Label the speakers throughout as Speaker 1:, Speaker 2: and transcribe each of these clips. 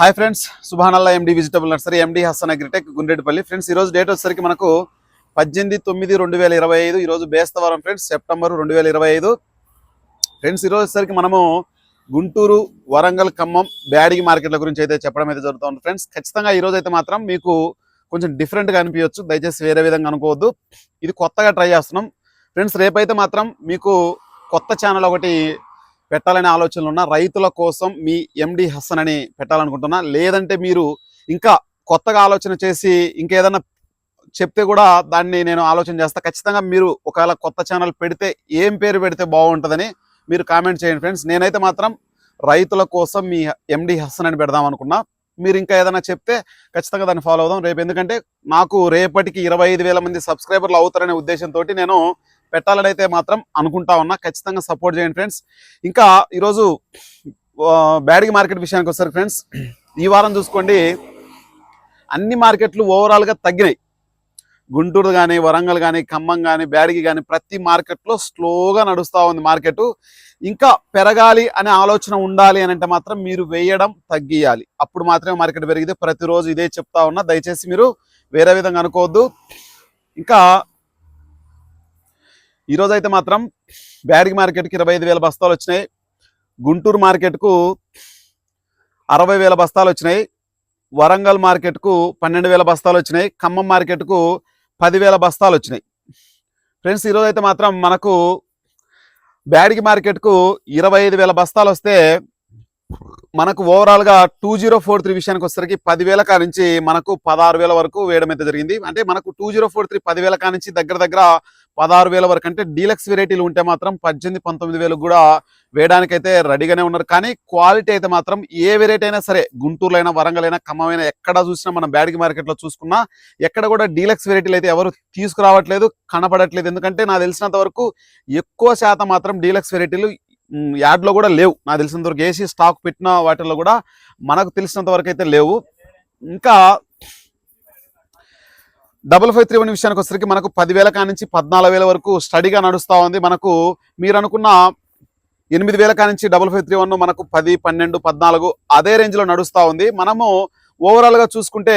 Speaker 1: Hi friends సుభానల్లా MD vegetable nursery MD Hasan Agritech Gundreddipalli. Friends ఈరోజు date వచ్చేసరికి మనకు పద్దెనిమిది తొమ్మిది రెండు వేల ఇరవై ఐదు ఈరోజు బేస్తవారం ఫ్రెండ్స్ సెప్టెంబర్ రెండు వేల ఇరవై ఐదు. ఫ్రెండ్స్ ఈరోజు వచ్చేసరికి మనము గుంటూరు వరంగల్ ఖమ్మం బ్యాడిగి మార్కెట్ల గురించి అయితే చెప్పడం అయితే జరుగుతుంది ఫ్రెండ్స్. ఖచ్చితంగా ఈరోజు అయితే మాత్రం మీకు కొంచెం డిఫరెంట్గా అనిపించవచ్చు దయచేసి వేరే విధంగా అనుకోవద్దు. ఇది కొత్తగా ట్రై చేస్తున్నాం. ఫ్రెండ్స్ రేపైతే మాత్రం మీకు కొత్త ఛానల్ ఒకటి పెట్టాలనే ఆలోచనలు ఉన్న రైతుల కోసం మీ ఎండి హసన్ అని పెట్టాలనుకుంటున్నా. లేదంటే మీరు ఇంకా కొత్తగా ఆలోచన చేసి ఇంకేదన్నా చెప్తే కూడా దాన్ని నేను ఆలోచన చేస్తా. ఖచ్చితంగా మీరు ఒకవేళ కొత్త ఛానల్ పెడితే ఏం పేరు పెడితే బాగుంటుందని మీరు కామెంట్ చేయండి ఫ్రెండ్స్. నేనైతే మాత్రం రైతుల కోసం మీ ఎండి హసన్ అని పెడదాం అనుకున్నా. మీరు ఇంకా ఏదైనా చెప్తే ఖచ్చితంగా దాన్ని ఫాలో అవుదాం. రేపు ఎందుకంటే నాకు రేపటికి ఇరవై ఐదు వేల మంది సబ్స్క్రైబర్లు అవుతారనే ఉద్దేశంతో నేను పెట్టాలని అయితే మాత్రం అనుకుంటా ఉన్నా. ఖచ్చితంగా సపోర్ట్ చేయండి ఫ్రెండ్స్ ఇంకా ఈరోజు ఆ, మార్కెట్ విషయానికి వస్తారు ఫ్రెండ్స్ ఈ వారం చూసుకోండి అన్ని మార్కెట్లు ఓవరాల్గా తగ్గినాయి. గుంటూరు కానీ వరంగల్ కానీ ఖమ్మం కానీ బ్యాడిగి కానీ ప్రతి మార్కెట్లో స్లోగా నడుస్తూ ఉంది మార్కెట్. ఇంకా పెరగాలి అనే ఆలోచన ఉండాలి అని అంటే మాత్రం మీరు వేయడం తగ్గియాలి. అప్పుడు మాత్రమే మార్కెట్ పెరిగితే ప్రతిరోజు ఇదే చెప్తా ఉన్నా. దయచేసి మీరు వేరే విధంగా అనుకోవద్దు. ఇంకా ఈరోజు అయితే మాత్రం బ్యారిగ్ మార్కెట్కి ఇరవై ఐదు వేల బస్తాలు వచ్చినాయి. గుంటూరు మార్కెట్కు అరవై వేల బస్తాలు వచ్చినాయి. వరంగల్ మార్కెట్కు పన్నెండు వేల బస్తాలు వచ్చినాయి. ఖమ్మం మార్కెట్కు పదివేల బస్తాలు వచ్చినాయి. ఫ్రెండ్స్ ఈరోజు అయితే మాత్రం మనకు బ్యాడిగి మార్కెట్కు ఇరవై ఐదు వేల బస్తాలు వస్తే మనకు ఓవరాల్గా టూ జీరో ఫోర్ త్రీ విషయానికి వచ్చేసరికి పదివేల కా నుంచి మనకు పదహారు వేల వరకు వేయడం అయితే జరిగింది. అంటే మనకు టూ జీరో ఫోర్ త్రీ పదివేల కా నుంచి దగ్గర దగ్గర పదహారు వేల వరకు అంటే డీలక్స్ వెరైటీలు ఉంటే మాత్రం పద్దెనిమిది పంతొమ్మిది వేలు కూడా వేయడానికైతే రెడీగానే ఉన్నారు. కానీ క్వాలిటీ అయితే మాత్రం ఏ వెరైటీ అయినా సరే గుంటూరులో అయినా వరంగల్ అయినా ఖమ్మమైనా ఎక్కడ చూసినా మనం బ్యాడిగి మార్కెట్లో చూసుకున్నా ఎక్కడ కూడా డీలక్స్ వెరైటీలు అయితే ఎవరు తీసుకురావట్లేదు కనపడట్లేదు. ఎందుకంటే నాకు తెలిసినంత వరకు ఎక్కువ శాతం మాత్రం డీలక్స్ వెరైటీలు యాడ్లో కూడా లేవు. నాకు తెలిసినంత వరకు ఏసీ స్టాక్ పెట్టిన వాటిల్లో కూడా మనకు తెలిసినంత వరకు అయితే లేవు. ఇంకా డబుల్ ఫైవ్ త్రీ వన్ విషయానికి వచ్చరికి మనకు పదివేల కా నుంచి పద్నాలుగు వేల వరకు స్టడీగా నడుస్తూ ఉంది. మనకు మీరు అనుకున్న ఎనిమిది వేల కా నుంచి డబుల్ ఫైవ్ త్రీ వన్ మనకు పది పన్నెండు పద్నాలుగు అదే రేంజ్లో నడుస్తూ ఉంది. మనము ఓవరాల్గా చూసుకుంటే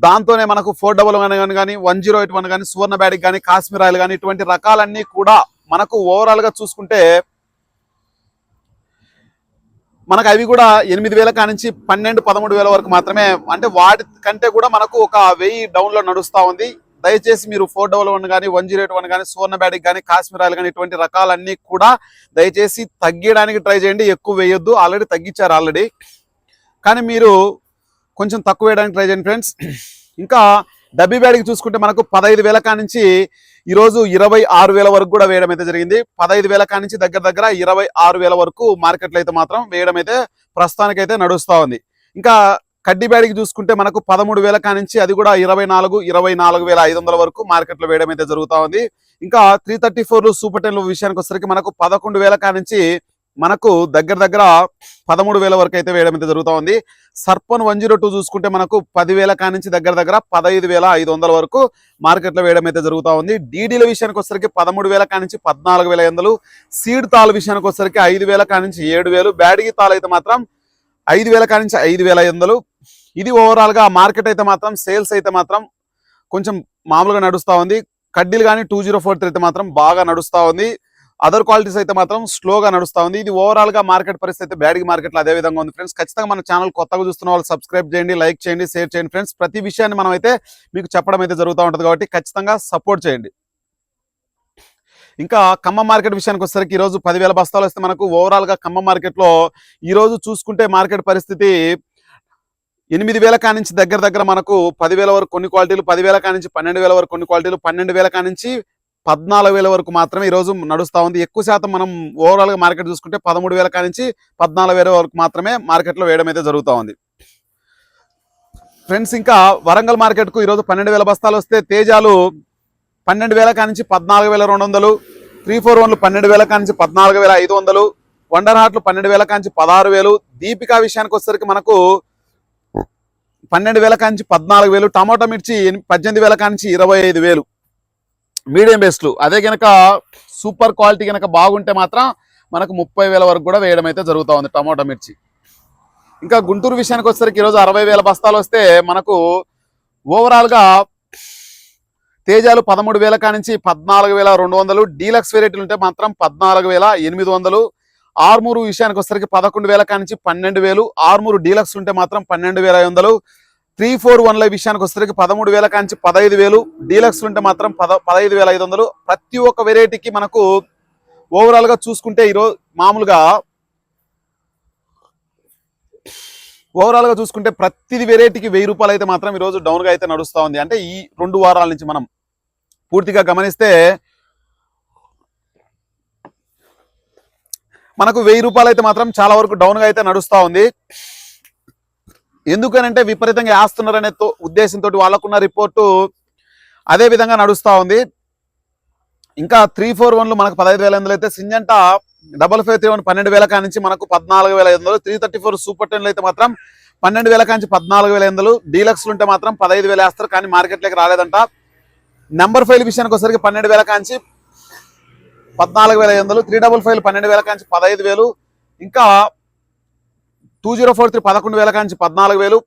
Speaker 1: దాంతోనే మనకు ఫోర్ డబల్ వన్ కానీ వన్ జీరో ఎయిట్ వన్ కానీ సువర్ణ బ్యాడిక్ కానీ కాశ్మీర్ ఆయిల్ కానీ ఇటువంటి రకాలన్నీ కూడా మనకు ఓవరాల్గా చూసుకుంటే మనకు అవి కూడా ఎనిమిది వేల కానించి పన్నెండు పదమూడు వేల వరకు మాత్రమే. అంటే వాటి కంటే కూడా మనకు ఒక వెయ్యి డౌన్లో నడుస్తూ ఉంది. దయచేసి మీరు ఫోర్ డబల్ వన్ కానీ వన్ జీరో ఎయిట్ వన్ కానీ సువర్ణ బ్యాడిక్ కానీ కాశ్మీర్ ఆయిల్ కానీ ఇటువంటి రకాలన్నీ కూడా దయచేసి తగ్గించడానికి ట్రై చేయండి. ఎక్కువ వేయొద్దు. ఆల్రెడీ తగ్గించారు ఆల్రెడీ. కానీ మీరు కొంచెం తక్కువ వేయడానికి ట్రై చేయండి ఫ్రెండ్స్. ఇంకా డబ్బీ బ్యాడికి చూసుకుంటే మనకు పదహైదు వేల కానించి ఈరోజు ఇరవై ఆరు వేల వరకు కూడా వేయడం అయితే జరిగింది. పదహైదు వేల కానించి దగ్గర దగ్గర ఇరవై ఆరు వేల వరకు మార్కెట్లో అయితే మాత్రం వేయడం అయితే ప్రస్తుతానికైతే నడుస్తూ ఉంది. ఇంకా కడ్డీ బ్యాడికి చూసుకుంటే మనకు పదమూడు వేల కానించి అది కూడా ఇరవై నాలుగు ఇరవై నాలుగు వేల ఐదు వందల వరకు మార్కెట్లో వేయడం అయితే జరుగుతూ ఉంది. ఇంకా త్రీ థర్టీ ఫోర్లు సూపర్ టెన్లు విషయానికి వచ్చేసరికి మనకు పదకొండు వేల కానించి మనకు దగ్గర దగ్గర పదమూడు వేల వరకు అయితే వేయడం అయితే జరుగుతూ ఉంది. సర్పన్ వన్ జీరో టూ చూసుకుంటే మనకు పదివేల కా నుంచి దగ్గర దగ్గర పదహైదు వేల ఐదు వందల వరకు మార్కెట్లో వేయడం అయితే జరుగుతూ ఉంది. డీడీల విషయానికి వచ్చేసరికి పదమూడు వేల కా నుంచి పద్నాలుగు వేల ఐదు వందలు. సీడ్ తాల్ విషయానికి వచ్చేసరికి ఐదు వేల కా నుంచి ఏడు వేలు. బ్యాడిగి తాల్ అయితే మాత్రం ఐదు వేల కా నుంచి ఐదు వేల ఐదు వందలు. ఇది ఓవరాల్గా మార్కెట్ అయితే మాత్రం సేల్స్ అయితే మాత్రం కొంచెం మామూలుగా నడుస్తూ ఉంది. కడ్డీలు కానీ టూ జీరో ఫోర్ అయితే మాత్రం బాగా నడుస్తూ ఉంది. అదర్ క్వాలిటీస్ అయితే మాత్రం స్లోగా నడుస్తూ ఉంది. ఇది ఓవరాల్గా మార్కెట్ పరిస్థితి అయితే బ్యాడీ మార్కెట్లో అదే విధంగా ఉంది ఫ్రెండ్స్ ఖచ్చితంగా మన ఛానల్ కొత్తగా చూస్తున్న వాళ్ళు సబ్స్క్రైబ్ చేయండి లైక్ చేయండి షేర్ చేయండి ఫ్రెండ్స్ ప్రతి విషయాన్ని మనం అయితే మీకు చెప్పడం అయితే జరుగుతూ ఉంటుంది కాబట్టి ఖచ్చితంగా సపోర్ట్ చేయండి. ఇంకా ఖమ్మం మార్కెట్ విషయానికి వచ్చేసరికి ఈరోజు పదివేల బస్తాలు వస్తే మనకు ఓవరాల్గా ఖమ్మం మార్కెట్లో ఈ రోజు చూసుకుంటే మార్కెట్ పరిస్థితి ఎనిమిది వేల కానించి దగ్గర దగ్గర మనకు పదివేల వరకు కొన్ని క్వాలిటీలు పదివేల కానించి పన్నెండు వేల వరకు కొన్ని క్వాలిటీలు పన్నెండు వేల కానించి పద్నాలుగు వేల వరకు మాత్రమే ఈరోజు నడుస్తూ ఉంది. ఎక్కువ శాతం మనం ఓవరాల్గా మార్కెట్ చూసుకుంటే పదమూడు వేల కానించి పద్నాలుగు వేల వరకు మాత్రమే మార్కెట్లో వేయడం అయితే జరుగుతూ ఉంది. ఫ్రెండ్స్ ఇంకా వరంగల్ మార్కెట్కు ఈరోజు పన్నెండు వేల బస్తాలు వస్తే తేజాలు పన్నెండు వేల కానించి పద్నాలుగు వేల రెండు వందలు త్రీ ఫోర్ వన్లు పన్నెండు వేల కా నుంచి పద్నాలుగు వేల ఐదు వందలు వండర్ హాట్లు పన్నెండు వేల కా నుంచి పదహారు వేలు దీపికా విషయానికి వచ్చేసరికి మనకు పన్నెండు వేల కా నుంచి పద్నాలుగు వేలు టమాటో మిర్చి పద్దెనిమిది వేల కా నుంచి ఇరవై ఐదు వేలు. మీడియం బేస్ట్లు అదే కనుక సూపర్ క్వాలిటీ కనుక బాగుంటే మాత్రం మనకు ముప్పై వేల వరకు కూడా వేయడం అయితే జరుగుతూ ఉంది టమాటా మిర్చి. ఇంకా గుంటూరు విషయానికి వచ్చేసరికి ఈరోజు అరవై వేల బస్తాలు వస్తే మనకు ఓవరాల్గా తేజాలు పదమూడు వేల కానించి పద్నాలుగు వేల రెండు వందలు డీలక్స్ వెరైటీలు ఉంటే మాత్రం పద్నాలుగు వేల ఎనిమిది వందలు ఆర్మూరు విషయానికి వచ్చేసరికి పదకొండు వేల కానించి పన్నెండు వేలు ఆర్మూరు డీలక్స్ ఉంటే మాత్రం పన్నెండు వేల ఐదు వందలు త్రీ ఫోర్ వన్ల విషయానికి వచ్చేసరికి పదమూడు వేల కాంచి పదహైదు వేలు. డీలక్స్ ఉంటే మాత్రం పద పదహైదు వేల ఐదు వందలు. ప్రతి ఒక్క వెరైటీకి మనకు ఓవరాల్గా చూసుకుంటే ఈరోజు మామూలుగా ఓవరాల్గా చూసుకుంటే ప్రతిది వెరైటీకి వెయ్యి రూపాయలు అయితే మాత్రం ఈరోజు డౌన్గా అయితే నడుస్తూ ఉంది. అంటే ఈ రెండు వారాల నుంచి మనం పూర్తిగా గమనిస్తే మనకు వెయ్యి రూపాయలు అయితే మాత్రం చాలా వరకు డౌన్గా అయితే నడుస్తూ ఉంది. ఎందుకనంటే విపరీతంగా వేస్తున్నారనే ఉద్దేశంతో వాళ్ళకున్న రిపోర్టు అదే విధంగా నడుస్తూ ఉంది. ఇంకా త్రీ ఫోర్ వన్లు మనకు పదహైదు వేల ఎనిమిది అయితే Syngenta double five three one పన్నెండు వేల కానించి మనకు పద్నాలుగు వేల ఐదు వందలు త్రీ థర్టీ ఫోర్ సూపర్ టెన్లు అయితే మాత్రం పన్నెండు వేల కానించి పద్నాలుగు వేల ఐదు వందలు డీలక్స్లు ఉంటే మాత్రం పదహైదు వేలు వేస్తారు కానీ మార్కెట్లోకి రాలేదంట. నెంబర్ ఫైవ్ విషయానికి వచ్చేసరికి పన్నెండు వేల కాంచి పద్నాలుగు వేల ఐదు వందలు త్రీ డబుల్ ఫైవ్ పన్నెండు వేల కాంచి పదహైదు వేలు. ఇంకా టూ జీరో ఫోర్ త్రీ పదకొండు వేల కాంచి పద్నాలుగు వేలు.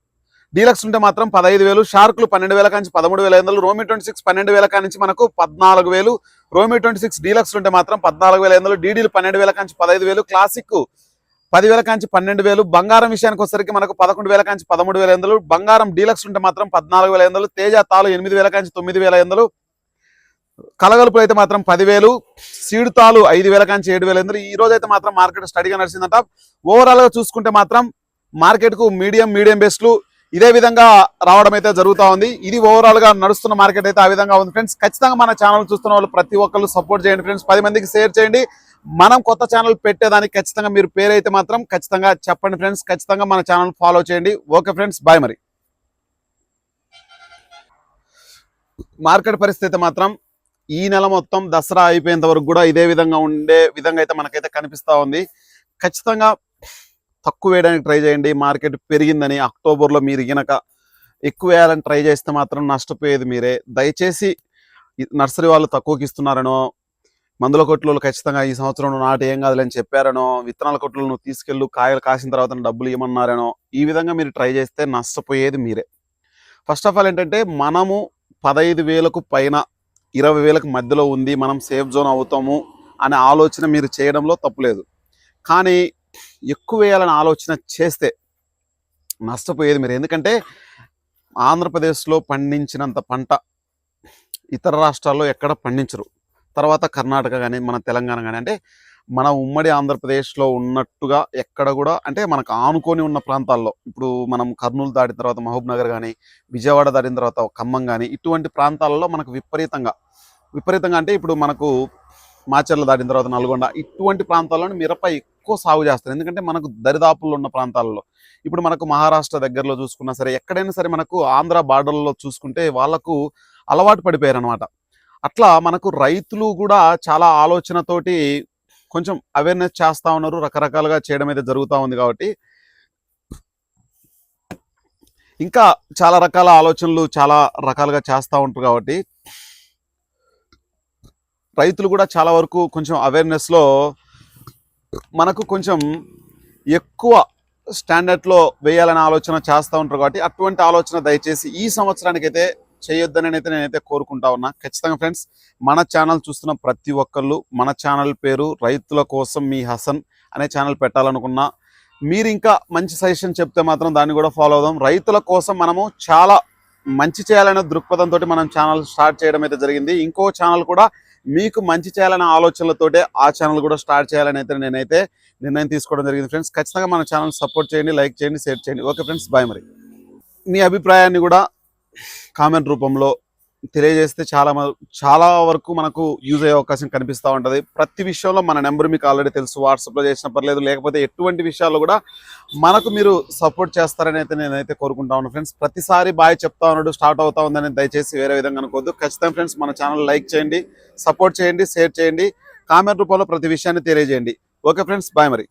Speaker 1: డీలక్స్ ఉంటే మాత్రం పదహైదు వేలు. షార్క్లు పన్నెండు వేల కాంచి పదమూడు వేల ఐదు వందలు. రోమి ట్వంటీ సిక్స్ పన్నెండు వేల కాంచి మనకు పద్నాలుగు వేలు. రోమి ట్వంటీ సిక్స్ డీలక్స్ ఉంటే మాత్రం పద్నాలుగు వేల ఐదు వందలు. డీడీలు పన్నెండు వేల కాంచి పదహైదు వేలు. క్లాసిక్ పదివేల కాంచి పన్నెండు వేలు. బంగారం విషయానికి వచ్చరికి మనకు పదకొండు వేల కాంచి పదమూడు వేల ఐదు బంగారం డీలక్స్ ఉంటే మాత్రం పద్నాలుగు వేల ఐదు తేజ తాలు ఎనిమిది వేల కాంచి తొమ్మిది వేల ఐదు కలగలుపులు అయితే మాత్రం పదివేలు సీడు తాలు ఐదు వేల కాంచి ఏడు వేల ఎందుకు ఈ రోజు అయితే మాత్రం మార్కెట్ స్టడీగా నడిచిందంట. ఓవరాల్గా చూసుకుంటే మాత్రం మార్కెట్కు మీడియం మీడియం బెస్ట్లు ఇదే విధంగా రావడం అయితే జరుగుతా ఉంది. ఇది ఓవరాల్గా నడుస్తున్న మార్కెట్ అయితే ఆ విధంగా ఉంది. ఫ్రెండ్స్ ఖచ్చితంగా మన ఛానల్ చూస్తున్న వాళ్ళు ప్రతి ఒక్కరు సపోర్ట్ చేయండి. ఫ్రెండ్స్ పది మందికి షేర్ చేయండి. మనం కొత్త ఛానల్ పెట్టేదానికి ఖచ్చితంగా మీరు పేరు అయితే మాత్రం ఖచ్చితంగా చెప్పండి. ఫ్రెండ్స్ ఖచ్చితంగా మన ఛానల్ ఫాలో చేయండి. ఓకే ఫ్రెండ్స్ బాయ్ మరి. మార్కెట్ పరిస్థితి మాత్రం ఈ నెల మొత్తం దసరా అయిపోయేంత వరకు కూడా ఇదే విధంగా ఉండే విధంగా అయితే మనకైతే కనిపిస్తా ఉంది. ఖచ్చితంగా తక్కువ వేయడానికి ట్రై చేయండి. మార్కెట్ పెరిగిందని అక్టోబర్లో మీరు గినక ఎక్కువ వేయాలని ట్రై చేస్తే మాత్రం నష్టపోయేది మీరే. దయచేసి నర్సరీ వాళ్ళు తక్కువకి ఇస్తున్నారనో మందుల కొట్లు ఖచ్చితంగా ఈ సంవత్సరం నాటు ఏం కాదులని చెప్పారనో విత్తనాల కొట్లు నువ్వు తీసుకెళ్ళు కాయలు కాసిన తర్వాత డబ్బులు ఇవ్వమన్నారనో ఈ విధంగా మీరు ట్రై చేస్తే నష్టపోయేది మీరే. ఫస్ట్ ఆఫ్ ఆల్ ఏంటంటే మనము పదహైదు వేలకు పైన ఇరవై వేలకు మధ్యలో ఉంది మనం సేఫ్ జోన్ అవుతాము అనే ఆలోచన మీరు చేయడంలో తప్పులేదు కానీ ఎక్కువ వేయాలని ఆలోచన చేస్తే నష్టపోయేది మీరు. ఎందుకంటే ఆంధ్రప్రదేశ్లో పండించినంత పంట ఇతర రాష్ట్రాల్లో ఎక్కడ పండించరు. తర్వాత కర్ణాటక కానీ మన తెలంగాణ కానీ అంటే మన ఉమ్మడి ఆంధ్రప్రదేశ్లో ఉన్నట్టుగా ఎక్కడ కూడా అంటే మనకు ఆనుకొని ఉన్న ప్రాంతాల్లో ఇప్పుడు మనం కర్నూలు దాటిన తర్వాత మహబూబ్ నగర్ కానీ విజయవాడ దాటిన తర్వాత ఖమ్మం కానీ ఇటువంటి ప్రాంతాలలో మనకు విపరీతంగా విపరీతంగా అంటే ఇప్పుడు మనకు మాచర్ల దాటిన తర్వాత నల్గొండ ఇటువంటి ప్రాంతాల్లోనే మిరప ఎక్కువ సాగు చేస్తారు. ఎందుకంటే మనకు దరిదాపుల్లో ఉన్న ప్రాంతాలలో. ఇప్పుడు మనకు మహారాష్ట్ర దగ్గరలో చూసుకున్నా సరే ఎక్కడైనా సరే మనకు ఆంధ్ర బార్డర్లో చూసుకుంటే వాళ్ళకు అలవాటు పడిపోయారు అనమాట అట్లా మనకు రైతులు కూడా చాలా ఆలోచనతోటి కొంచెం అవేర్నెస్ చేస్తూ ఉన్నారు. రకరకాలుగా చేయడం అయితే జరుగుతూ ఉంది కాబట్టి. ఇంకా చాలా రకాల ఆలోచనలు చాలా రకాలుగా చేస్తూ ఉంటారు కాబట్టి రైతులు కూడా చాలా వరకు కొంచెం అవేర్నెస్లో మనకు కొంచెం ఎక్కువ స్టాండర్డ్లో వేయాలనే ఆలోచన చేస్తూ ఉంటారు కాబట్టి అటువంటి ఆలోచన దయచేసి ఈ సంవత్సరానికి అయితే చేయొద్దని అయితే నేనైతే కోరుకుంటా ఉన్నా. ఖచ్చితంగా ఫ్రెండ్స్ మన ఛానల్ చూస్తున్న ప్రతి ఒక్కళ్ళు మన ఛానల్ పేరు రైతుల కోసం మీ హసన్ అనే ఛానల్ పెట్టాలనుకున్నా మీరు ఇంకా మంచి సజెషన్ చెప్తే మాత్రం దాన్ని కూడా ఫాలో అవుదాం. రైతుల కోసం మనము చాలా మంచి చేయాలనే దృక్పథంతో మనం ఛానల్ స్టార్ట్ చేయడం అయితే జరిగింది. ఇంకో ఛానల్ కూడా మీకు మంచి చేయాలనే ఆలోచనలతోటే ఆ ఛానల్ కూడా స్టార్ట్ చేయాలని అయితే నేనైతే నిర్ణయం తీసుకోవడం జరిగింది ఫ్రెండ్స్ ఖచ్చితంగా మన ఛానల్ సపోర్ట్ చేయండి లైక్ చేయండి షేర్ చేయండి. ఓకే ఫ్రెండ్స్ బాయ్ మరి. మీ అభిప్రాయాన్ని కూడా కామెంట్ రూపంలో తెలియజేస్తే చాలా చాలా వరకు మనకు యూజ్ అయ్యే అవకాశం కనిపిస్తూ ఉంటుంది. ప్రతి విషయంలో మన నెంబర్ మీకు ఆల్రెడీ తెలుసు. వాట్సాప్లో చేసిన పర్లేదు లేకపోతే ఎటువంటి విషయాల్లో కూడా మనకు మీరు సపోర్ట్ చేస్తారని అయితే నేనైతే కోరుకుంటా ఉన్నాను ఫ్రెండ్స్. ప్రతిసారి బాయ్ చెప్తా ఉన్నాడు స్టార్ట్ అవుతా ఉందని దయచేసి వేరే విధంగా అనుకోవద్దు. ఖచ్చితంగా ఫ్రెండ్స్ మన ఛానల్ లైక్ చేయండి సపోర్ట్ చేయండి షేర్ చేయండి కామెంట్ రూపంలో ప్రతి విషయాన్ని తెలియజేయండి. ఓకే ఫ్రెండ్స్ బాయ్ మరి.